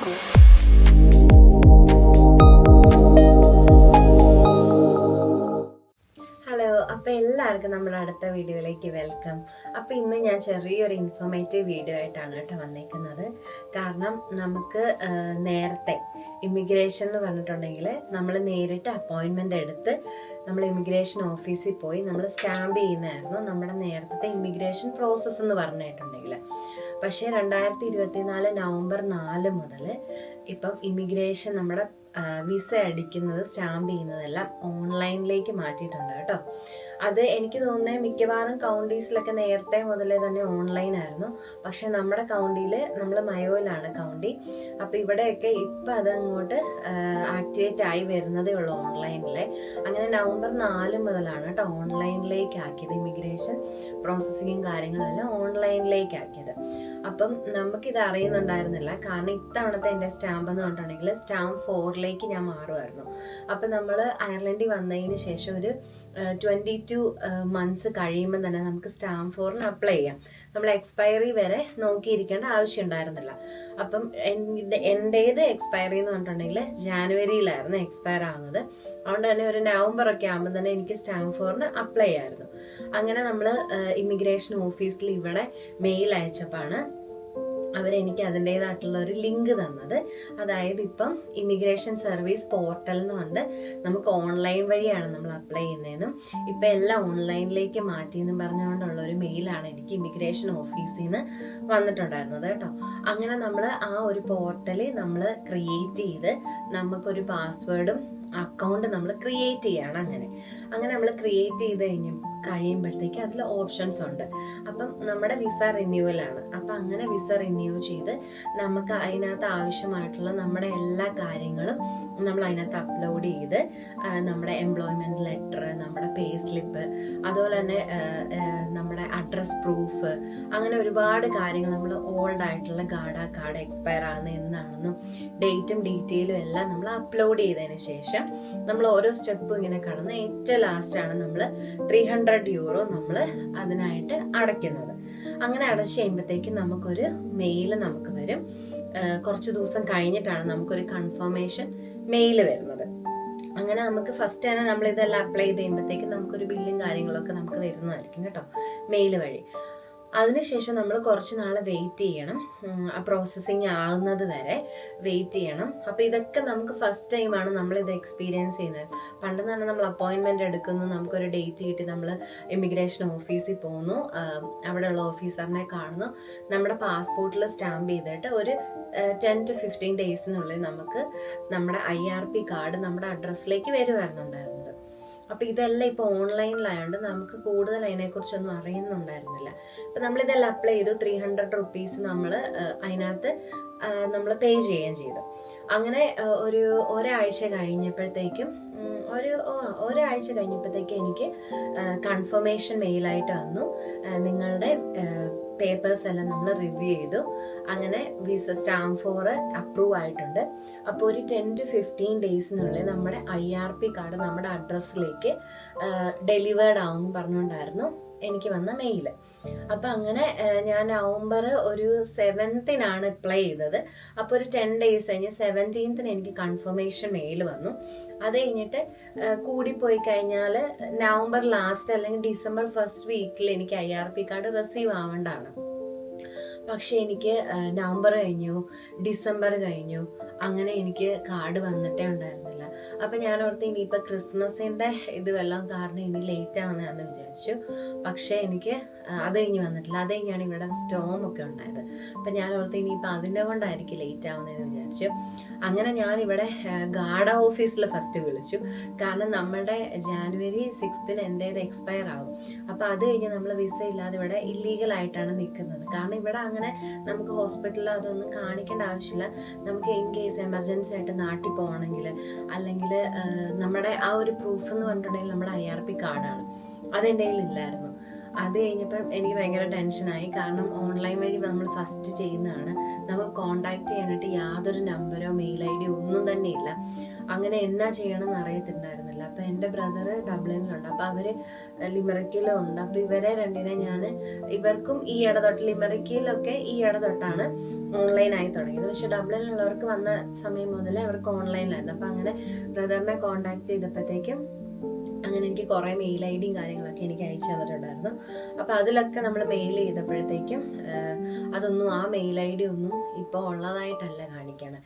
Hello അപ്പോൾ എല്ലാവർക്കും നമ്മുടെ അടുത്ത വീഡിയോയിലേക്ക് വെൽക്കം അപ്പോൾ ഇന്ന് ഞാൻ ചെറിയൊരു ഇൻഫോർമേറ്റീവ് വീഡിയോ ആയിട്ടാണ് കേട്ടോ വന്നേക്കുന്നത്. കാരണം നമുക്ക് നേരത്തെ ഇമിഗ്രേഷൻ എന്ന് പറഞ്ഞിട്ടുണ്ടെങ്കിൽ നമ്മൾ നേരിട്ട് അപ്പോയിൻമെന്റ് എടുത്ത് നമ്മൾ ഇമിഗ്രേഷൻ ഓഫീസിൽ പോയി നമ്മൾ സ്റ്റാമ്പ് ചെയ്യുന്നതായിരുന്നു നമ്മുടെ നേരത്തെ ഇമിഗ്രേഷൻ പ്രോസസ്സ് എന്ന് പറഞ്ഞിട്ടുണ്ടെങ്കിൽ. പക്ഷേ രണ്ടായിരത്തി ഇരുപത്തിനാല് നവംബർ നാല് മുതൽ ഇപ്പം ഇമിഗ്രേഷൻ നമ്മുടെ വിസ അടിക്കുന്നത് സ്റ്റാമ്പ് ചെയ്യുന്നതെല്ലാം ഓൺലൈനിലേക്ക് മാറ്റിയിട്ടുണ്ട് കേട്ടോ. അത് എനിക്ക് തോന്നുന്നത് മിക്കവാറും കൗണ്ടീസിലൊക്കെ നേരത്തെ മുതലേ തന്നെ ഓൺലൈനായിരുന്നു. പക്ഷെ നമ്മുടെ കൗണ്ടിയിൽ നമ്മൾ മയോയിലാണ് കൗണ്ടി. അപ്പോൾ ഇവിടെയൊക്കെ ഇപ്പം അതങ്ങോട്ട് ആക്ടിവേറ്റ് ആയി വരുന്നതേ ഉള്ളൂ ഓൺലൈനിൽ അങ്ങനെ നവംബർ നാല് മുതലാണ് കേട്ടോ ഓൺലൈനിലേക്ക് ആക്കിയത് ഇമിഗ്രേഷൻ പ്രോസസ്സിങ്ങും കാര്യങ്ങളെല്ലാം ഓൺലൈനിലേക്ക് ആക്കിയത് അപ്പം നമുക്കിത് അറിയുന്നുണ്ടായിരുന്നില്ല. കാരണം ഇത്തവണത്തെ എന്റെ സ്റ്റാമ്പ് എന്ന് പറഞ്ഞിട്ടുണ്ടെങ്കിൽ സ്റ്റാമ്പ് ഫോറിലേക്ക് ഞാൻ മാറുമായിരുന്നു. അപ്പം നമ്മൾ അയർലൻഡിൽ വന്നതിന് ശേഷം ഒരു ട്വന്റി ടു മന്ത്സ് കഴിയുമ്പോൾ തന്നെ നമുക്ക് സ്റ്റാമ്പ് ഫോറിന് അപ്ലൈ ചെയ്യാം. നമ്മൾ എക്സ്പയറി വരെ നോക്കിയിരിക്കേണ്ട ആവശ്യം ഉണ്ടായിരുന്നില്ല. അപ്പം എന്റെ എന്റേത് എക്സ്പയറി എന്ന് പറഞ്ഞിട്ടുണ്ടെങ്കിൽ ജാനുവരിയിലായിരുന്നു എക്സ്പയർ ആവുന്നത്. അതുകൊണ്ട് തന്നെ ഒരു നവംബർ ഒക്കെ ആകുമ്പോൾ തന്നെ എനിക്ക് സ്റ്റാമ്പ് ഫോറിന് അപ്ലൈ ആയിരുന്നു. അങ്ങനെ നമ്മൾ ഇമിഗ്രേഷൻ ഓഫീസിൽ ഇവിടെ മെയിൽ അയച്ചപ്പോഴാണ് അവരെനിക്ക് അതിന്റെതായിട്ടുള്ള ഒരു ലിങ്ക് തന്നത്. അതായത് ഇപ്പം ഇമിഗ്രേഷൻ സർവീസ് പോർട്ടൽ എന്ന് പറഞ്ഞ് നമുക്ക് ഓൺലൈൻ വഴിയാണ് നമ്മൾ അപ്ലൈ ചെയ്യുന്നതെന്നും. ഇപ്പം എല്ലാം ഓൺലൈനിലേക്ക് മാറ്റിയെന്നും പറഞ്ഞുകൊണ്ടുള്ള ഒരു മെയിലാണ് എനിക്ക് ഇമിഗ്രേഷൻ ഓഫീസിൽ നിന്ന് വന്നിട്ടുണ്ടായിരുന്നത് കേട്ടോ. അങ്ങനെ നമ്മൾ ആ ഒരു പോർട്ടൽ നമ്മൾ ക്രിയേറ്റ് ചെയ്ത് നമുക്കൊരു പാസ്വേഡും അക്കൗണ്ട് നമ്മൾ ക്രിയേറ്റ് ചെയ്യണം അങ്ങനെ. അങ്ങനെ നമ്മൾ ക്രിയേറ്റ് ചെയ്ത് കഴിഞ്ഞ് കഴിയുമ്പോഴത്തേക്ക് അതിൽ ഓപ്ഷൻസ് ഉണ്ട്. അപ്പം നമ്മുടെ വിസ റിന്യൂവലാണ് അപ്പം അങ്ങനെ വിസ റിന്യൂ ചെയ്ത് നമുക്ക് അതിനകത്ത് ആവശ്യമായിട്ടുള്ള നമ്മുടെ എല്ലാ കാര്യങ്ങളും നമ്മൾ അതിനകത്ത് അപ്ലോഡ് ചെയ്ത് നമ്മുടെ എംപ്ലോയ്മെന്റ് ലെറ്റർ നമ്മുടെ പേ സ്ലിപ്പ് അതുപോലെ തന്നെ ആ, ആ, നമ്മുടെ അഡ്രസ് പ്രൂഫ് അങ്ങനെ ഒരുപാട് കാര്യങ്ങൾ നമ്മൾ ഓൾഡ് ആയിട്ടുള്ള ഗാഡ കാർഡ് എക്സ്പയർ ആകുന്ന എന്നാണെന്നും ഡേറ്റും ഡീറ്റെയിലും എല്ലാം നമ്മൾ അപ്ലോഡ് ചെയ്തതിന് ശേഷം നമ്മൾ ഓരോ സ്റ്റെപ്പും ഇങ്ങനെ കടന്ന് ഏറ്റവും ലാസ്റ്റാണ് നമ്മൾ ത്രീ ഹൺഡ്രഡ് യൂറോ നമ്മൾ അതിനായിട്ട് അടയ്ക്കുന്നത്. അങ്ങനെ അടച്ചു കഴിയുമ്പോഴത്തേക്കും നമുക്കൊരു മെയിൽ നമുക്ക് വരും. കുറച്ച് ദിവസം കഴിഞ്ഞിട്ടാണ് നമുക്കൊരു കൺഫർമേഷൻ മെയിൽ വരുന്നത്. അങ്ങനെ നമുക്ക് ഫസ്റ്റ് തന്നെ നമ്മൾ ഇതെല്ലാം അപ്ലൈ ചെയ്ത് നമുക്കൊരു ബില്ലും കാര്യങ്ങളൊക്കെ നമുക്ക് വരുന്നതായിരിക്കും കേട്ടോ. മെയിൽ വഴി. അതിനുശേഷം നമ്മൾ കുറച്ച് നാൾ വെയിറ്റ് ചെയ്യണം. ആ പ്രോസസ്സിങ് ആകുന്നത് വരെ വെയിറ്റ് ചെയ്യണം. അപ്പോൾ ഇതൊക്കെ നമുക്ക് ഫസ്റ്റ് ടൈമാണ് നമ്മൾ ഇത് എക്സ്പീരിയൻസ് ചെയ്യുന്നത്. പണ്ട് പറഞ്ഞാൽ നമ്മൾ അപ്പോയിൻമെന്റ് എടുക്കുന്നു നമുക്കൊരു ഡേറ്റ് കിട്ടി നമ്മൾ ഇമിഗ്രേഷൻ ഓഫീസിൽ പോകുന്നു അവിടെയുള്ള ഓഫീസറിനെ കാണുന്നു. നമ്മുടെ പാസ്പോർട്ടിൽ സ്റ്റാമ്പ് ചെയ്തിട്ട് ഒരു ടെൻ ടു ഫിഫ്റ്റീൻ ഡേയ്സിനുള്ളിൽ നമുക്ക് നമ്മുടെ ഐ ആർ പി കാർഡ് നമ്മുടെ അഡ്രസ്സിലേക്ക് വരുമായിരുന്നുണ്ടായിരുന്നത് അപ്പോൾ ഇതെല്ലാം ഇപ്പോൾ ഓൺലൈനിലായതുകൊണ്ട് നമുക്ക് കൂടുതൽ അതിനെക്കുറിച്ചൊന്നും അറിയുന്നുണ്ടായിരുന്നില്ല. അപ്പം നമ്മളിതെല്ലാം അപ്ലൈ ചെയ്തു. ത്രീ ഹൺഡ്രഡ് റുപ്പീസ് നമ്മൾ അതിനകത്ത് നമ്മൾ പേ ചെയ്യുകയും ചെയ്തു. അങ്ങനെ ഒരു ഒരാഴ്ച കഴിഞ്ഞപ്പോഴത്തേക്കും ഒരു ഒരാഴ്ച കഴിഞ്ഞപ്പോഴത്തേക്കും എനിക്ക് കൺഫർമേഷൻ മെയിലായിട്ട് വന്നു. നിങ്ങളുടെ പേപ്പേഴ്സ് എല്ലാം നമ്മൾ റിവ്യൂ ചെയ്തു. അങ്ങനെ വിസ സ്റ്റാമ്പ് ഫോർ അപ്രൂവ് ആയിട്ടുണ്ട്. അപ്പോൾ ഒരു ടെൻ ടു ഫിഫ്റ്റീൻ ഡേയ്സിനുള്ളിൽ നമ്മുടെ ഐ ആർ പി കാർഡ് നമ്മുടെ അഡ്രസ്സിലേക്ക് ഡെലിവേർഡ് ആവുമെന്ന് പറഞ്ഞുകൊണ്ടായിരുന്നു. എനിക്ക് വന്ന മെയിൽ അപ്പൊ അങ്ങനെ ഞാൻ നവംബർ ഒരു സെവൻത്തിനാണ് അപ്ലൈ ചെയ്തത്. അപ്പോൾ ഒരു ടെൻ ഡേയ്സ് കഴിഞ്ഞ് സെവന്റീൻത്തിന് എനിക്ക് കൺഫർമേഷൻ മെയിൽ വന്നു. അത് കഴിഞ്ഞിട്ട് കൂടിപ്പോയി കഴിഞ്ഞാൽ നവംബർ ലാസ്റ്റ് അല്ലെങ്കിൽ ഡിസംബർ ഫസ്റ്റ് വീക്കിൽ എനിക്ക് I R P card receive ആവേണ്ടതാണ്. പക്ഷെ എനിക്ക് നവംബർ കഴിഞ്ഞു ഡിസംബർ കഴിഞ്ഞു അങ്ങനെ എനിക്ക് കാർഡ് വന്നിട്ടേ ഉണ്ടായിരുന്നില്ല അപ്പം ഞാൻ ഓർത്ത് ഇനിയിപ്പോൾ ക്രിസ്മസിന്റെ ഇത് വല്ലതും കാരണം ഇനി ലേറ്റ് ആവുന്നതാണെന്ന് വിചാരിച്ചു. പക്ഷേ എനിക്ക് അത് കഴിഞ്ഞ് വന്നിട്ടില്ല. അത് കഴിഞ്ഞാണ് ഇവിടെ സ്റ്റോം ഒക്കെ ഉണ്ടായത്. അപ്പം ഞാൻ ഓർത്ത് ഇനിയിപ്പോൾ അതിന്റെ കൊണ്ടായിരിക്കും ലേറ്റ് ആവുന്നതെന്ന് വിചാരിച്ചു. അങ്ങനെ ഞാൻ ഇവിടെ ഗാർഡ ഓഫീസിൽ ഫസ്റ്റ് വിളിച്ചു. കാരണം നമ്മളുടെ ജാനുവരി സിക്സ്തിന് എന്റേത് എക്സ്പയർ ആകും അപ്പോൾ അത് കഴിഞ്ഞ് നമ്മൾ വിസ ഇല്ലാതെ ഇവിടെ ഇല്ലീഗലായിട്ടാണ് നിൽക്കുന്നത് കാരണം ഇവിടെ അങ്ങനെ നമുക്ക് ഹോസ്പിറ്റലിൽ അതൊന്നും കാണിക്കേണ്ട ആവശ്യമില്ല. നമുക്ക് ഇൻ കേസ് എമർജൻസി ആയിട്ട് നാട്ടിൽ പോകണമെങ്കിൽ അല്ലെങ്കിൽ നമ്മുടെ ആ ഒരു പ്രൂഫ് എന്ന് പറഞ്ഞിട്ടുണ്ടെങ്കിൽ നമ്മുടെ ഐ ആർ പി കാർഡാണ് അതെന്റെ കയ്യിൽ ഇല്ലായിരുന്നു. അത് കഴിഞ്ഞപ്പം എനിക്ക് ഭയങ്കര ടെൻഷനായി കാരണം ഓൺലൈൻ വഴി നമ്മൾ ഫസ്റ്റ് ചെയ്യുന്നതാണ്. നമുക്ക് കോണ്ടാക്ട് ചെയ്യാനായിട്ട് യാതൊരു നമ്പരോ മെയിൽ ഐ ഡിയോ ഒന്നും തന്നെ ഇല്ല. അങ്ങനെ എന്നാ ചെയ്യണമെന്ന് അറിയത്തിണ്ടായിരുന്നില്ല അപ്പം എന്റെ ബ്രദർ ഡബ്ലിനിലുണ്ട്. അപ്പം അവർ ലിമറക്കിലുണ്ട് ഉണ്ട് അപ്പം ഇവരെ രണ്ടിനെ ഞാൻ ഇവർക്കും ഈ ഇട ലിമറക്കിലൊക്കെ ഈ ഇട തൊട്ടാണ് ഓൺലൈനായി തുടങ്ങിയത്. പക്ഷെ ഡബ്ലിനുള്ളവർക്ക് വന്ന സമയം മുതലേ അവർക്ക് ഓൺലൈനിലായിരുന്നു അപ്പം അങ്ങനെ ബ്രദറിനെ കോണ്ടാക്ട് ചെയ്തപ്പോഴത്തേക്കും അങ്ങനെ എനിക്ക് കുറേ മെയിൽ ഐ ഡിയും കാര്യങ്ങളൊക്കെ എനിക്ക് അയച്ചു തന്നിട്ടുണ്ടായിരുന്നു. അപ്പോൾ അതിലൊക്കെ നമ്മൾ മെയിൽ ചെയ്തപ്പോഴത്തേക്കും അതൊന്നും ആ മെയിൽ ഐ ഡി ഒന്നും ഇപ്പോൾ ഉള്ളതായിട്ടല്ല കാണിക്കണേ.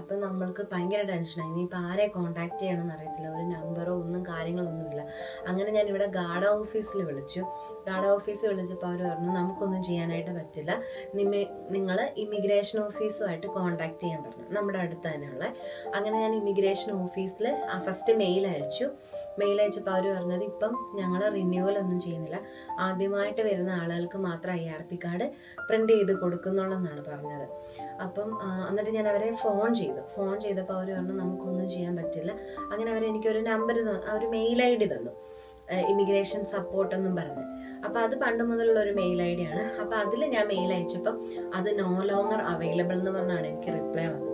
അപ്പം നമ്മൾക്ക് ഭയങ്കര ടെൻഷനായി ഇനിയിപ്പോൾ ആരെ കോൺടാക്ട് ചെയ്യണമെന്ന് അറിയത്തില്ല. ഒരു നമ്പറോ ഒന്നും കാര്യങ്ങളൊന്നുമില്ല അങ്ങനെ ഞാൻ ഇവിടെ ഗാർഡ് ഓഫീസിൽ വിളിച്ചു. ഗാർഡ് ഓഫീസിൽ വിളിച്ചപ്പോൾ അവർ പറഞ്ഞു നമുക്കൊന്നും ചെയ്യാനായിട്ട് പറ്റില്ല. നിങ്ങൾ ഇമിഗ്രേഷൻ ഓഫീസുമായിട്ട് കോൺടാക്ട് ചെയ്യാൻ പറഞ്ഞു. നമ്മുടെ അടുത്ത് തന്നെയുള്ള. അങ്ങനെ ഞാൻ ഇമിഗ്രേഷൻ ഓഫീസിൽ ഫസ്റ്റ് മെയിൽ അയച്ചു. മെയിൽ അയച്ചപ്പോൾ അവർ പറഞ്ഞത് ഇപ്പം ഞങ്ങൾ റിന്യൂവൽ ഒന്നും ചെയ്യുന്നില്ല. ആദ്യമായിട്ട് വരുന്ന ആളുകൾക്ക് മാത്രം I R P card print ചെയ്ത് കൊടുക്കുന്നുള്ളെന്നാണ് പറഞ്ഞത്. അപ്പം എന്നിട്ട് ഞാൻ അവരെ ഫോൺ ചെയ്തു. ഫോൺ ചെയ്തപ്പോൾ അവർ പറഞ്ഞു നമുക്കൊന്നും ചെയ്യാൻ പറ്റില്ല. അങ്ങനെ അവർ എനിക്കൊരു നമ്പർ ഒരു മെയിൽ ഐ ഡി തന്നു. ഇമിഗ്രേഷൻ സപ്പോർട്ട് എന്നും പറഞ്ഞ്. അപ്പോൾ അത് പണ്ട് മുതലുള്ള ഒരു മെയിൽ ഐ ഡി ആണ്. അപ്പോൾ അതിൽ ഞാൻ മെയിൽ അയച്ചപ്പം അത് നോ ലോങ്ങർ അവൈലബിൾ എന്ന് പറഞ്ഞാണ് എനിക്ക് റിപ്ലൈ വന്നത്.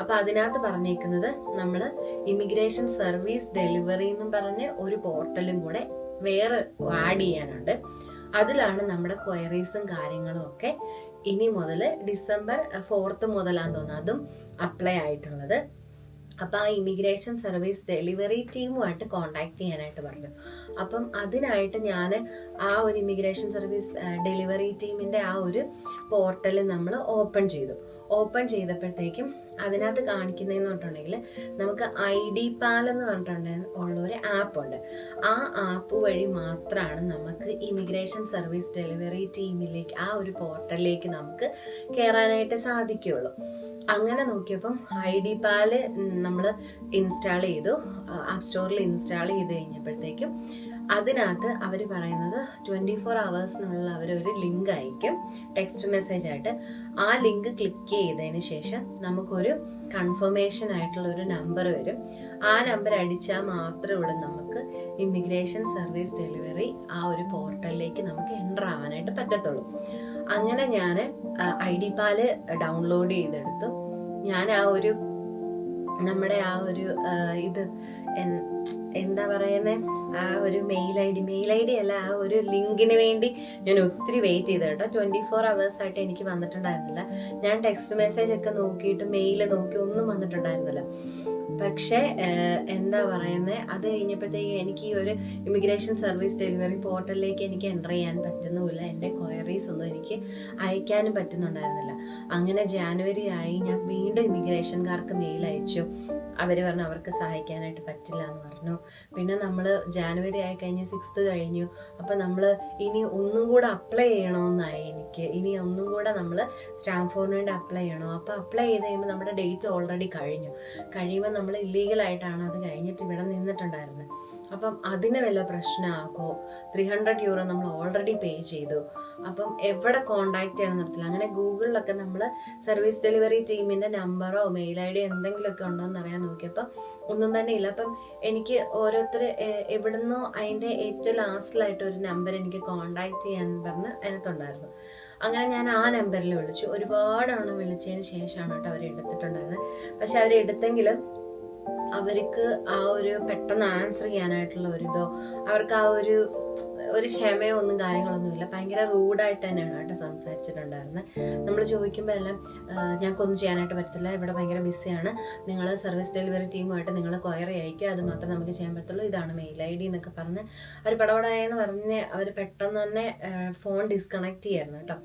അപ്പോൾ അതിനകത്ത് പറഞ്ഞേക്കുന്നത് നമ്മൾ ഇമിഗ്രേഷൻ സർവീസ് ഡെലിവറി എന്നും പറഞ്ഞ് ഒരു പോർട്ടലും കൂടെ വേറെ ആഡ് ചെയ്യാനുണ്ട്. അതിലാണ് നമ്മുടെ ക്വയറീസും കാര്യങ്ങളും ഒക്കെ ഇനി മുതൽ ഡിസംബർ ഫോർത്ത് മുതലാന്ന് തോന്നുന്നു. അതും അപ്ലൈ ആയിട്ടുള്ളത്. അപ്പം ആ ഇമിഗ്രേഷൻ സർവീസ് ഡെലിവറി ടീമുമായിട്ട് കോണ്ടാക്ട് ചെയ്യാനായിട്ട് പറഞ്ഞു. അപ്പം അതിനായിട്ട് ഞാൻ ആ ഒരു ഇമിഗ്രേഷൻ സർവീസ് ഡെലിവറി ടീമിന്റെ ആ ഒരു പോർട്ടൽ നമ്മൾ ഓപ്പൺ ചെയ്തു. ഓപ്പൺ ചെയ്തപ്പോഴത്തേക്കും അതിനകത്ത് കാണിക്കുന്നതെന്ന് പറഞ്ഞിട്ടുണ്ടെങ്കിൽ നമുക്ക് ഐ ഡി പാൽ എന്ന് പറഞ്ഞിട്ടുണ്ടെങ്കിൽ ഉള്ള ഒരു ആപ്പ് ഉണ്ട്. ആ ആപ്പ് വഴി മാത്രമാണ് നമുക്ക് ഇമിഗ്രേഷൻ സർവീസ് ഡെലിവറി ടീമിലേക്ക് ആ ഒരു പോർട്ടലിലേക്ക് നമുക്ക് കയറാനായിട്ട് സാധിക്കുകയുള്ളൂ. അങ്ങനെ നോക്കിയപ്പം ഐ ഡി പാൽ നമ്മൾ ഇൻസ്റ്റാൾ ചെയ്തു ആപ്പ് സ്റ്റോറിൽ ഇൻസ്റ്റാൾ ചെയ്ത് കഴിഞ്ഞപ്പോഴത്തേക്കും അതിനകത്ത് അവർ പറയുന്നത് ട്വന്റി ഫോർ അവേഴ്സിനുള്ള അവരൊരു ലിങ്ക് അയക്കും ടെക്സ്റ്റ് മെസ്സേജ് ആയിട്ട്. ആ ലിങ്ക് ക്ലിക്ക് ചെയ്തതിന് ശേഷം നമുക്കൊരു കൺഫർമേഷൻ ആയിട്ടുള്ള ഒരു നമ്പർ വരും. ആ നമ്പർ അടിച്ചാൽ മാത്രമേ ഉള്ളൂ നമുക്ക് ഇമിഗ്രേഷൻ സർവീസ് ഡെലിവറി ആ ഒരു പോർട്ടലിലേക്ക് നമുക്ക് എന്റർ ആവാനായിട്ട് പറ്റത്തുള്ളൂ. അങ്ങനെ ഞാൻ ഐ ഡി പാൽ ഡൗൺലോഡ് ചെയ്തെടുത്തു. ഞാൻ ആ ഒരു നമ്മുടെ ആ ഒരു ഇത് എന്താ പറയുന്നത് ആ ഒരു mail I D mail I D അല്ല ആ ഒരു ലിങ്കിന് വേണ്ടി ഞാൻ ഒത്തിരി വെയിറ്റ് ചെയ്തു കേട്ടോ. ട്വന്റി ഫോർ അവേഴ്സ് ആയിട്ട് എനിക്ക് വന്നിട്ടുണ്ടായിരുന്നില്ല. ഞാൻ ടെക്സ്റ്റ് മെസ്സേജ് ഒക്കെ നോക്കിയിട്ട് മെയിൽ നോക്കി ഒന്നും വന്നിട്ടുണ്ടായിരുന്നില്ല. പക്ഷേ എന്താ പറയുന്നത് അത് കഴിഞ്ഞപ്പോഴത്തേക്ക് എനിക്ക് ഈ ഒരു ഇമിഗ്രേഷൻ സർവീസ് ഡെലിവറി പോർട്ടലിലേക്ക് എനിക്ക് എന്റർ ചെയ്യാൻ പറ്റുന്നുമില്ല. എന്റെ ക്വയറീസ് ഒന്നും എനിക്ക് അയക്കാനും പറ്റുന്നുണ്ടായിരുന്നില്ല. അങ്ങനെ ജാനുവരി ആയി ഞാൻ വീണ്ടും ഇമിഗ്രേഷൻകാർക്ക് മെയിൽ അയച്ചു. അവർ പറഞ്ഞു അവർക്ക് സഹായിക്കാനായിട്ട് പറ്റില്ല എന്ന് പറഞ്ഞു. പിന്നെ നമ്മൾ ജാനുവരി ആയി കഴിഞ്ഞ് സിക്സ്ത് കഴിഞ്ഞു. അപ്പം നമ്മൾ ഇനി ഒന്നും കൂടെ അപ്ലൈ ചെയ്യണമെന്നായി എനിക്ക്. ഇനി ഒന്നും കൂടെ നമ്മൾ സ്റ്റാംഫോറിന് വേണ്ടി അപ്ലൈ ചെയ്യണോ? അപ്പോൾ അപ്ലൈ ചെയ്ത് കഴിയുമ്പോൾ നമ്മുടെ ഡേറ്റ് ഓൾറെഡി കഴിഞ്ഞു. കഴിയുമ്പോൾ നമ്മൾ ഇല്ലീഗലായിട്ടാണ് അത് കഴിഞ്ഞിട്ട് ഇവിടെ നിന്നിട്ടുണ്ടായിരുന്നത് അപ്പം അതിനെ വല്ല പ്രശ്നമാക്കോ? ത്രീ ഹൺഡ്രഡ് യൂറോ നമ്മൾ ഓൾറെഡി പേ ചെയ്തു. അപ്പം എവിടെ കോണ്ടാക്ട് ചെയ്യണം നിർത്തില്ല. അങ്ങനെ ഗൂഗിളിലൊക്കെ നമ്മൾ സർവീസ് ഡെലിവറി ടീമിന്റെ നമ്പറോ മെയിൽ ഐ ഡി എന്തെങ്കിലുമൊക്കെ ഉണ്ടോ എന്ന് അറിയാൻ നോക്കിയപ്പോൾ ഒന്നും തന്നെ ഇല്ല. അപ്പം എനിക്ക് ഓരോരുത്തർ എവിടുന്നോ അതിന്റെ ഏറ്റവും ലാസ്റ്റിലായിട്ട് ഒരു നമ്പർ എനിക്ക് കോണ്ടാക്ട് ചെയ്യാൻ പറഞ്ഞ് അതിനകത്തുണ്ടായിരുന്നു. അങ്ങനെ ഞാൻ ആ നമ്പറിൽ വിളിച്ചു. ഒരുപാടെണ്ണം വിളിച്ചതിന് ശേഷമാണ് കേട്ടോ അവർ എടുത്തിട്ടുണ്ടായിരുന്നത്. പക്ഷെ അവർ എടുത്തെങ്കിലും അവർക്ക് ആ ഒരു പെട്ടെന്ന് ആൻസർ ചെയ്യാനായിട്ടുള്ള ഒരു ഇതോ അവർക്ക് ആ ഒരു ഒരു ക്ഷമയോ ഒന്നും കാര്യങ്ങളൊന്നുമില്ല ഭയങ്കര റൂഡായിട്ട് തന്നെയാണ് കേട്ടോ സംസാരിച്ചിട്ടുണ്ടായിരുന്നത് നമ്മൾ ചോദിക്കുമ്പോൾ എല്ലാം "ആ, ഞങ്ങൾക്കൊന്നും ചെയ്യാനായിട്ട് പറ്റത്തില്ല ഇവിടെ ഭയങ്കര ബിസിയാണ് നിങ്ങൾ സർവീസ് ഡെലിവറി ടീമുമായിട്ട് നിങ്ങൾ ക്വയറി അയക്കുക അത് മാത്രമേ നമുക്ക് ചെയ്യാൻ പറ്റുള്ളൂ ഇതാണ് മെയിൽ ഐ ഡി എന്നൊക്കെ പറഞ്ഞ് അവർ പടപടായെന്ന് പറഞ്ഞ് അവർ പെട്ടെന്ന് തന്നെ ഫോൺ ഡിസ്കണക്ട് ചെയ്യായിരുന്നു കേട്ടോ.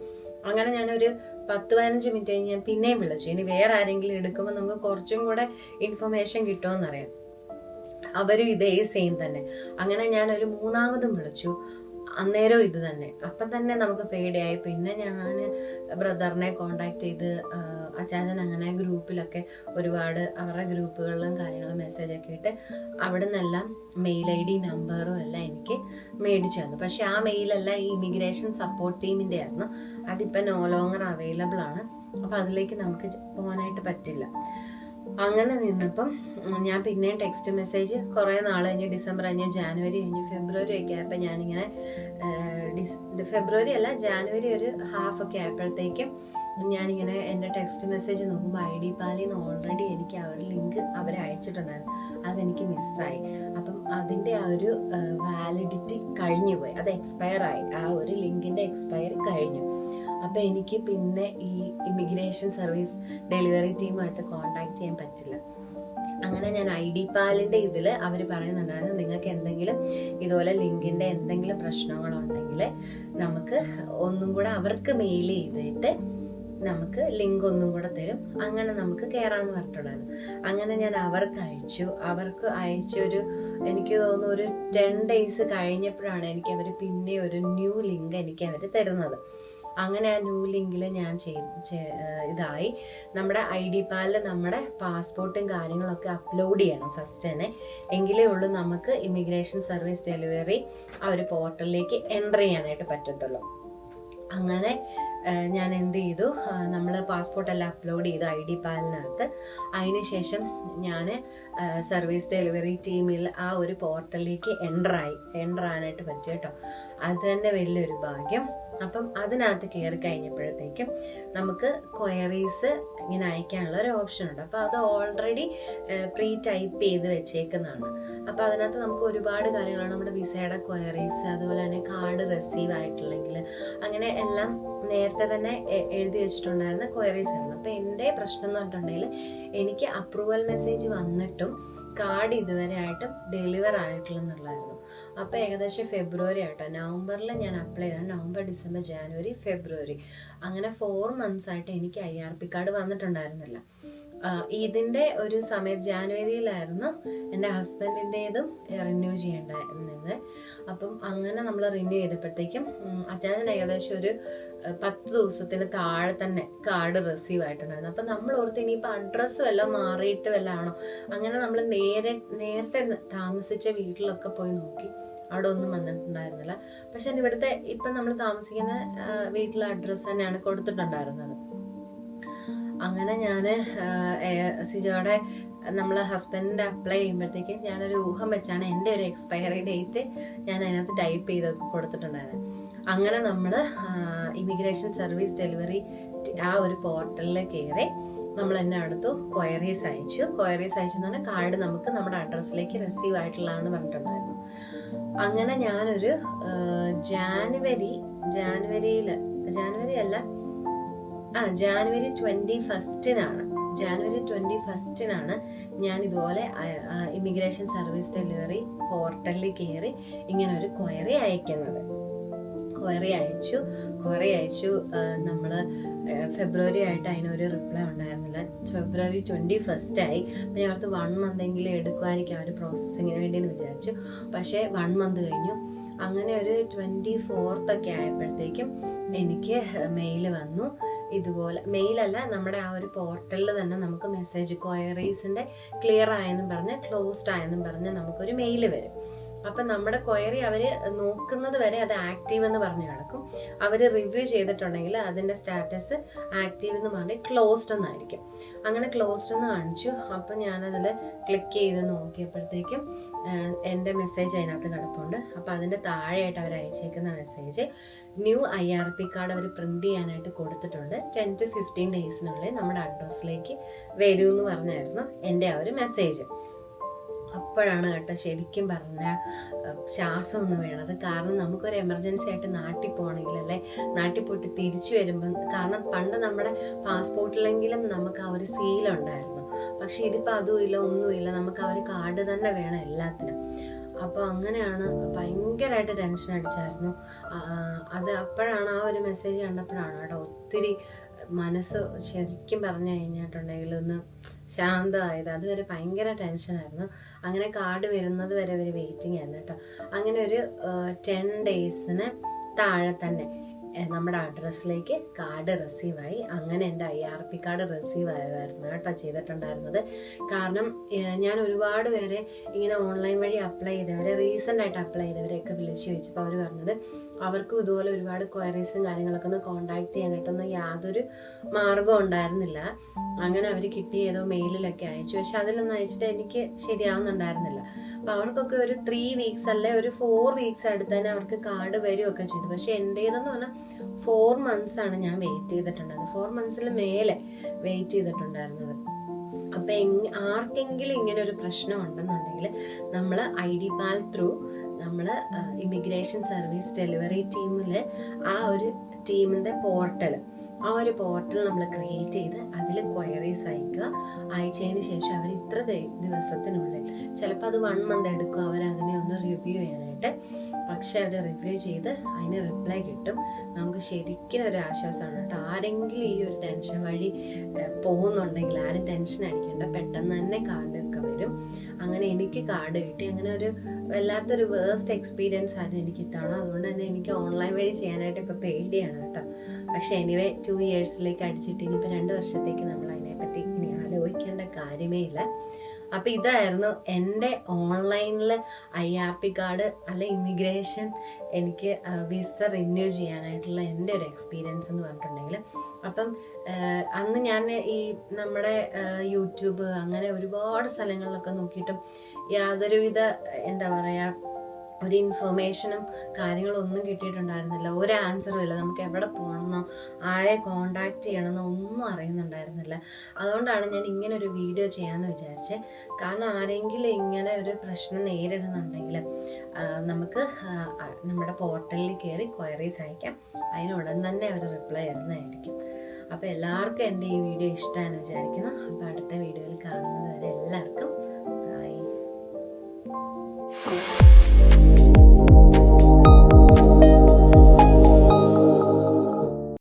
അങ്ങനെ ഞാനൊരു പത്ത് പതിനഞ്ച് മിനിറ്റ് കഴിഞ്ഞ് ഞാൻ പിന്നെയും വിളിച്ചു. ഇനി വേറെ ആരെങ്കിലും എടുക്കുമ്പോൾ നമുക്ക് കുറച്ചും കൂടെ ഇൻഫർമേഷൻ കിട്ടുമെന്നറിയാം അവരും ഇതേ സെയിം തന്നെ. അങ്ങനെ ഞാൻ ഒരു മൂന്നാമതും വിളിച്ചു. അന്നേരം ഇത് തന്നെ. അപ്പം തന്നെ നമുക്ക് പേടിയായി. പിന്നെ ഞാൻ ബ്രദറിനെ കോണ്ടാക്ട് ചെയ്ത് അച്ചാച്ചൻ അങ്ങനെ ഗ്രൂപ്പിലൊക്കെ ഒരുപാട് അവരുടെ ഗ്രൂപ്പുകളിലും കാര്യങ്ങളും മെസ്സേജൊക്കെ ഇട്ട് അവിടെ നിന്നെല്ലാം മെയിൽ ഐ ഡി നമ്പറും എല്ലാം എനിക്ക് മേടിച്ചു തന്നു. പക്ഷെ ആ മെയിലെല്ലാം ഈ ഇമിഗ്രേഷൻ സപ്പോർട്ട് ടീമിന്റെ ആയിരുന്നു. അതിപ്പോൾ നോ ലോങ്ങർ അവൈലബിൾ ആണ്. അപ്പം അതിലേക്ക് നമുക്ക് പോകാനായിട്ട് പറ്റില്ല. അങ്ങനെ നിന്നപ്പം ഞാൻ പിന്നെയും ടെക്സ്റ്റ് മെസ്സേജ് കുറേ നാൾ കഴിഞ്ഞ് ഡിസംബർ കഴിഞ്ഞ് ജാനുവരി കഴിഞ്ഞ് ഫെബ്രുവരി ഒക്കെ ആയപ്പോൾ ഞാനിങ്ങനെ ഫെബ്രുവരി അല്ല ജാനുവരി ഒരു ഹാഫ് ഒക്കെ ആയപ്പോഴത്തേക്കും ഞാനിങ്ങനെ എന്റെ ടെക്സ്റ്റ് മെസ്സേജ് നോക്കുമ്പോൾ ഐ ഡി പാലിൽ നിന്ന് ഓൾറെഡി എനിക്ക് ഒരു ലിങ്ക് അവർ അയച്ചിട്ടുണ്ടായിരുന്നു അതെനിക്ക് മിസ്സായി അപ്പം അതിന്റെ ആ ഒരു വാലിഡിറ്റി കഴിഞ്ഞു പോയി അത് എക്സ്പയർ ആയി. ആ ഒരു ലിങ്കിന്റെ എക്സ്പയർ കഴിഞ്ഞു. അപ്പം എനിക്ക് പിന്നെ ഈ ഇമിഗ്രേഷൻ സർവീസ് ഡെലിവറി ടീമായിട്ട് കോണ്ടാക്ട് ചെയ്യാൻ പറ്റില്ല. അങ്ങനെ ഞാൻ ഐ ഡി പാലിന്റെ ഇതിൽ അവർ പറയുന്നുണ്ടായിരുന്നു നിങ്ങൾക്ക് എന്തെങ്കിലും ഇതുപോലെ ലിങ്കിന്റെ എന്തെങ്കിലും പ്രശ്നങ്ങളുണ്ടെങ്കിൽ നമുക്ക് ഒന്നും കൂടെ അവർക്ക് മെയിൽ ചെയ്തിട്ട് നമുക്ക് ലിങ്ക് ഒന്നും കൂടെ തരും. അങ്ങനെ നമുക്ക് കയറാമെന്ന് പറഞ്ഞിട്ടുണ്ടായിരുന്നു അങ്ങനെ ഞാൻ അവർക്ക് അയച്ചു. അവർക്ക് അയച്ചൊരു എനിക്ക് തോന്നുന്നു ഒരു ടെൻ ഡേയ്സ് കഴിഞ്ഞപ്പോഴാണ് എനിക്ക് അവർ പിന്നെ ഒരു ന്യൂ ലിങ്ക് എനിക്ക് അവർ തരുന്നത്. അങ്ങനെ ആ ന്യൂ ലിങ്കിൽ ഞാൻ ഇതായി. നമ്മുടെ ഐ ഡി പാലിൽ നമ്മുടെ പാസ്പോർട്ടും കാര്യങ്ങളൊക്കെ അപ്ലോഡ് ചെയ്യണം ഫസ്റ്റ് തന്നെ. എങ്കിലേ ഉള്ളൂ നമുക്ക് ഇമിഗ്രേഷൻ സർവീസ് ഡെലിവറി ആ ഒരു പോർട്ടലിലേക്ക് എന്റർ ചെയ്യാനായിട്ട് പറ്റത്തുള്ളൂ. അങ്ങനെ ഞാൻ എന്ത് ചെയ്തു? നമ്മൾ പാസ്പോർട്ടെല്ലാം അപ്ലോഡ് ചെയ്തു ഐ ഡി പാലിനകത്ത് അതിനുശേഷം ഞാൻ സർവീസ് ഡെലിവറി ടീമിൽ ആ ഒരു പോർട്ടലിലേക്ക് എന്റർ ആയി. എന്റർ ആകാനായിട്ട് പറ്റും കേട്ടോ. അത് തന്നെ വലിയൊരു ഭാഗ്യം. അപ്പം അതിനകത്ത് കയറി കഴിഞ്ഞപ്പോഴത്തേക്കും നമുക്ക് ക്വയറീസ് ഇങ്ങനെ അയക്കാനുള്ള ഒരു ഓപ്ഷൻ ഉണ്ട്. അപ്പോൾ അത് ഓൾറെഡി പ്രീ ടൈപ്പ് ചെയ്ത് വെച്ചേക്കുന്നതാണ്. അപ്പോൾ അതിനകത്ത് നമുക്ക് ഒരുപാട് കാര്യങ്ങളാണ്. നമ്മുടെ വിസയുടെ ക്വയറീസ് അതുപോലെ തന്നെ കാർഡ് റിസീവ് ആയിട്ടുള്ളെങ്കിൽ അങ്ങനെ എല്ലാം നേരത്തെ തന്നെ എഴുതി വെച്ചിട്ടുണ്ടായിരുന്ന ക്വയറീസ് ആയിരുന്നു. അപ്പോൾ എന്റെ പ്രശ്നം എന്ന് പറഞ്ഞിട്ടുണ്ടെങ്കിൽ എനിക്ക് അപ്രൂവൽ മെസ്സേജ് വന്നിട്ടും കാർഡ് ഇതുവരെ ആയിട്ടും ഡെലിവർ ആയിട്ടില്ല എന്നുള്ളതായിരുന്നു അപ്പോൾ ഏകദേശം ഫെബ്രുവരി ആയിട്ടോ നവംബറിൽ ഞാൻ അപ്ലൈ ചെയ്തത് നവംബർ ഡിസംബർ ജാനുവരി ഫെബ്രുവരി. അങ്ങനെ ഫോർ മന്ത്സ് ആയിട്ട് എനിക്ക് ഐ ആർ പി കാർഡ് വന്നിട്ടുണ്ടായിരുന്നില്ല. ആ, ഇതിന്റെ ഒരു സമയത്ത് ജാനുവരിയിലായിരുന്നു എന്റെ ഹസ്ബൻഡിന്റെതും റിന്യൂ ചെയ്യേണ്ടായിരുന്നത് അപ്പം അങ്ങനെ നമ്മൾ റിന്യൂ ചെയ്തപ്പോഴത്തേക്കും അച്ചാച്ചൻ ഏകദേശം ഒരു പത്ത് ദിവസത്തിന് താഴെ തന്നെ കാർഡ് റിസീവ് ആയിട്ടുണ്ടായിരുന്നു. അപ്പം നമ്മൾ ഓർത്ത് ഇനിയിപ്പോൾ അഡ്രസ്സ് വല്ലതും മാറിയിട്ട് വല്ല ആണോ? അങ്ങനെ നമ്മൾ നേരെ നേരത്തെ താമസിച്ച വീട്ടിലൊക്കെ പോയി നോക്കി. അവിടെ ഒന്നും വന്നിട്ടുണ്ടായിരുന്നില്ല. പക്ഷെ ഇവിടുത്തെ ഇപ്പം നമ്മൾ താമസിക്കുന്ന വീട്ടിലെ അഡ്രസ്സ് തന്നെയാണ് കൊടുത്തിട്ടുണ്ടായിരുന്നത്. അങ്ങനെ ഞാൻ സിജോടെ നമ്മൾ ഹസ്ബൻഡിന്റെ അപ്ലൈ ചെയ്യുമ്പോഴത്തേക്ക് ഞാനൊരു ഊഹം വെച്ചാണ് എന്റെ ഒരു എക്സ്പയറി ഡേറ്റ് ഞാൻ അതിനകത്ത് ടൈപ്പ് ചെയ്ത് കൊടുത്തിട്ടുണ്ടായിരുന്നത് അങ്ങനെ നമ്മൾ ഇമിഗ്രേഷൻ സർവീസ് ഡെലിവറി ആ ഒരു പോർട്ടലിൽ കയറി നമ്മൾ എന്നെ അടുത്തു ക്വയറീസ് അയച്ചു. ക്വയറീസ് അയച്ചെന്ന് പറഞ്ഞാൽ കാർഡ് നമുക്ക് നമ്മുടെ അഡ്രസ്സിലേക്ക് റിസീവ് ആയിട്ടുള്ളതെന്ന് പറഞ്ഞിട്ടുണ്ടായിരുന്നു. അങ്ങനെ ഞാനൊരു ജാനുവരി ജാനുവരിയിൽ ജാനുവരി അല്ല ആ ജാനുവരി ട്വന്റി ഫസ്റ്റിനാണ്. ജാനുവരി ട്വന്റി ഫസ്റ്റിനാണ് ഞാൻ ഇതുപോലെ ഇമിഗ്രേഷൻ സർവീസ് ഡെലിവറി പോർട്ടലിൽ കയറി ഇങ്ങനെ ഒരു ക്വയറി അയക്കുന്നത്. ക്വയറി അയച്ചു. ക്വയറി അയച്ചു നമ്മൾ ഫെബ്രുവരി ആയിട്ട് അതിനൊരു റിപ്ലൈ ഉണ്ടായിരുന്നില്ല. ഫെബ്രുവരി ട്വന്റി ഫസ്റ്റ് ആയി അപ്പം ഞാൻ ഓർത്ത് വൺ മന്ത് എങ്കിലും എടുക്കുമായിരിക്കും ആ ഒരു പ്രോസസ്സിങ്ങിന് വേണ്ടി എന്ന് വിചാരിച്ചു. പക്ഷേ വൺ മന്ത് കഴിഞ്ഞു. അങ്ങനെ ഒരു ട്വന്റി ഫോർത്ത് ഒക്കെ ആയപ്പോഴത്തേക്കും എനിക്ക് മെയിൽ വന്നു. ഇതുപോലെ. മെയിലല്ല നമ്മുടെ ആ ഒരു പോർട്ടലിൽ തന്നെ നമുക്ക് മെസ്സേജ് ക്വയറീസിന്റെ ക്ലിയർ ആയെന്നും പറഞ്ഞ് ക്ലോസ്ഡ് ആയെന്നും പറഞ്ഞ് നമുക്കൊരു മെയിൽ വരും. അപ്പം നമ്മുടെ ക്വയറി അവർ നോക്കുന്നത് വരെ അത് ആക്റ്റീവ് എന്ന് പറഞ്ഞ് കിടക്കും അവർ റിവ്യൂ ചെയ്തിട്ടുണ്ടെങ്കിൽ അതിന്റെ സ്റ്റാറ്റസ് ആക്റ്റീവ് എന്ന് പറഞ്ഞ് ക്ലോസ്ഡ് എന്നായിരിക്കും. അങ്ങനെ ക്ലോസ്ഡ് എന്ന് കാണിച്ചു. അപ്പം ഞാനതിൽ ക്ലിക്ക് ചെയ്ത് നോക്കിയപ്പോഴത്തേക്കും എന്റെ മെസ്സേജ് അതിനകത്ത് കിടപ്പുണ്ട്. അപ്പോൾ അതിന്റെ താഴെയായിട്ട് അവർ അയച്ചേക്കുന്ന message new I R P card our print ചെയ്യാനായിട്ട് കൊടുത്തിട്ടുണ്ട്. ടെൻ ടു ഫിഫ്റ്റീൻ ഡേയ്സിനുള്ളിൽ നമ്മുടെ അഡ്രസ്സിലേക്ക് വരൂ എന്ന് പറഞ്ഞായിരുന്നു എന്റെ ആ ഒരു മെസ്സേജ് അപ്പോഴാണ് കേട്ടോ ശരിക്കും പറഞ്ഞ ശ്വാസം വേണത് വീണത്. കാരണം നമുക്കൊരു എമർജൻസി ആയിട്ട് നാട്ടിൽ പോകണമെങ്കിൽ അല്ലെ? നാട്ടിൽ പോയിട്ട് തിരിച്ചു വരുമ്പം കാരണം പണ്ട് നമ്മുടെ പാസ്പോർട്ടിലെങ്കിലും നമുക്ക് ആ ഒരു സീലുണ്ടായിരുന്നു പക്ഷെ ഇതിപ്പോൾ ഇല്ല ഒന്നുമില്ല നമുക്ക് ആ ഒരു കാർഡ് തന്നെ വേണം എല്ലാത്തിനും. അപ്പോൾ അങ്ങനെയാണ് ഭയങ്കരമായിട്ട് ടെൻഷൻ അടിച്ചായിരുന്നു. അത് അപ്പോഴാണ് ആ ഒരു മെസ്സേജ് കണ്ടപ്പോഴാണ് കേട്ടോ ഒത്തിരി മനസ്സ് ശരിക്കും പറഞ്ഞു കഴിഞ്ഞിട്ടുണ്ടെങ്കിൽ ഒന്ന് ശാന്തമായത്. അതുവരെ ഭയങ്കര ടെൻഷനായിരുന്നു. അങ്ങനെ കാർഡ് വരുന്നത് വരെ ഒരു വെയിറ്റിംഗ് ആയിരുന്നു കേട്ടോ. അങ്ങനെ ഒരു ടെൻ ഡേയ്സിന് താഴെ തന്നെ നമ്മുടെ അഡ്രസ്സിലേക്ക് കാർഡ് റിസീവായി അങ്ങനെ എന്റെ I R P card receive ആയതായിരുന്നു കേട്ടോ ചെയ്തിട്ടുണ്ടായിരുന്നത്. കാരണം ഞാൻ ഒരുപാട് പേരെ ഇങ്ങനെ ഓൺലൈൻ വഴി അപ്ലൈ ചെയ്തവരെ റീസെന്റ് ആയിട്ട് അപ്ലൈ ചെയ്തവരെയൊക്കെ വിളിച്ച് ചോദിച്ചപ്പോൾ അവർ പറഞ്ഞത് അവർക്കും ഇതുപോലെ ഒരുപാട് ക്വയറീസും കാര്യങ്ങളൊക്കെ ഒന്ന് കോണ്ടാക്ട് ചെയ്യാനായിട്ടൊന്നും യാതൊരു മാർഗം ഉണ്ടായിരുന്നില്ല. അങ്ങനെ അവർ കിട്ടിയ ഏതോ മെയിലിലൊക്കെ അയച്ചു. പക്ഷെ അതിലൊന്നും അയച്ചിട്ട് എനിക്ക് ശരിയാവുന്നുണ്ടായിരുന്നില്ല. അപ്പൊ അവർക്കൊക്കെ ഒരു ത്രീ വീക്സ് അല്ലെ ഒരു ഫോർ വീക്സ് അടുത്ത് തന്നെ അവർക്ക് കാർഡ് വരികയൊക്കെ ചെയ്തു. പക്ഷെ എന്റേതെന്ന് പറഞ്ഞാൽ ഫോർ മന്ത്സ് ആണ് ഞാൻ വെയിറ്റ് ചെയ്തിട്ടുണ്ടായിരുന്നത്. ഫോർ മന്ത്സിൽ മേലെ വെയിറ്റ് ചെയ്തിട്ടുണ്ടായിരുന്നത്. അപ്പൊ ആർക്കെങ്കിലും ഇങ്ങനെ ഒരു പ്രശ്നം ഉണ്ടെന്നുണ്ടെങ്കിൽ നമ്മൾ ഐ ഡി പാൽ ത്രൂ നമ്മൾ ഇമിഗ്രേഷൻ സർവീസ് ഡെലിവറി ടീമിൽ ആ ഒരു ടീമിന്റെ പോർട്ടൽ ആ ഒരു പോർട്ടൽ നമ്മൾ ക്രിയേറ്റ് ചെയ്ത് അതിൽ ക്വയറീസ് അയക്കുക. അയച്ചതിന് ശേഷം അവർ ഇത്ര ദിവസത്തിനുള്ളിൽ ചിലപ്പോൾ അത് വൺ മന്ത് എടുക്കും. അവർ അതിനെ ഒന്ന് റിവ്യൂ ചെയ്യാനായിട്ട്. പക്ഷെ അവർ റിവ്യൂ ചെയ്ത് അതിന് റിപ്ലൈ കിട്ടും. നമുക്ക് ശരിക്കും ഒരു ആശ്വാസമാണ് കേട്ടോ. ആരെങ്കിലും ഈ ഒരു ടെൻഷൻ വഴി പോകുന്നുണ്ടെങ്കിൽ ആരും ടെൻഷൻ അടിക്കേണ്ട. പെട്ടെന്ന് തന്നെ കാർഡ് ഒക്കെ വരും. അങ്ങനെ എനിക്ക് കാർഡ് കിട്ടി. അങ്ങനെ ഒരു വല്ലാത്തൊരു വേസ്റ്റ് എക്സ്പീരിയൻസ് ആയിരുന്നു എനിക്ക് ഇത്തവണ. അതുകൊണ്ട് തന്നെ എനിക്ക് ഓൺലൈൻ വഴി ചെയ്യാനായിട്ട് ഇപ്പോൾ പേടിയാണ് കേട്ടോ. പക്ഷെ എനിവേ ടു ഇയേഴ്സിലേക്ക് അടിച്ചിട്ട് ഇനിയിപ്പോൾ രണ്ട് വർഷത്തേക്ക് നമ്മൾ അതിനെപ്പറ്റി ഇനി ആലോചിക്കേണ്ട കാര്യമേ ഇല്ല. അപ്പം ഇതായിരുന്നു എന്റെ ഓൺലൈനിൽ ഐ ആർ പി കാർഡ് അല്ലെ ഇമിഗ്രേഷൻ എനിക്ക് വിസ റിന്യൂ ചെയ്യാനായിട്ടുള്ള എന്റെ ഒരു എക്സ്പീരിയൻസ് എന്ന് പറഞ്ഞിട്ടുണ്ടെങ്കിൽ അപ്പം അന്ന് ഞാൻ ഈ നമ്മുടെ യൂട്യൂബ് അങ്ങനെ ഒരുപാട് സ്ഥലങ്ങളിലൊക്കെ നോക്കിയിട്ടും യാതൊരുവിധ എന്താ പറയാ ഒരു ഇൻഫർമേഷനും കാര്യങ്ങളും ഒന്നും കിട്ടിയിട്ടുണ്ടായിരുന്നില്ല. ഒരു ആൻസറും ഇല്ല. നമുക്ക് എവിടെ പോകണമെന്നോ ആരെ കോണ്ടാക്ട് ചെയ്യണമെന്നോ ഒന്നും അറിയുന്നുണ്ടായിരുന്നില്ല. അതുകൊണ്ടാണ് ഞാൻ ഇങ്ങനെ ഒരു വീഡിയോ ചെയ്യാമെന്ന് വിചാരിച്ചത് കാരണം ആരെങ്കിലും ഇങ്ങനെ ഒരു പ്രശ്നം നേരിടുന്നുണ്ടെങ്കിൽ നമുക്ക് നമ്മുടെ പോർട്ടലിൽ കയറി ക്വയറീസ് അയക്കാം. അതിന് ഉടൻ തന്നെ അവർ റിപ്ലൈ തരുന്നതായിരിക്കും. അപ്പോൾ എല്ലാവർക്കും എന്റെ ഈ വീഡിയോ ഇഷ്ടമാണെന്ന് വിചാരിക്കുന്നു. അപ്പോൾ അടുത്ത വീഡിയോയിൽ കാണുന്നത് വരെ എല്ലാവർക്കും ബൈ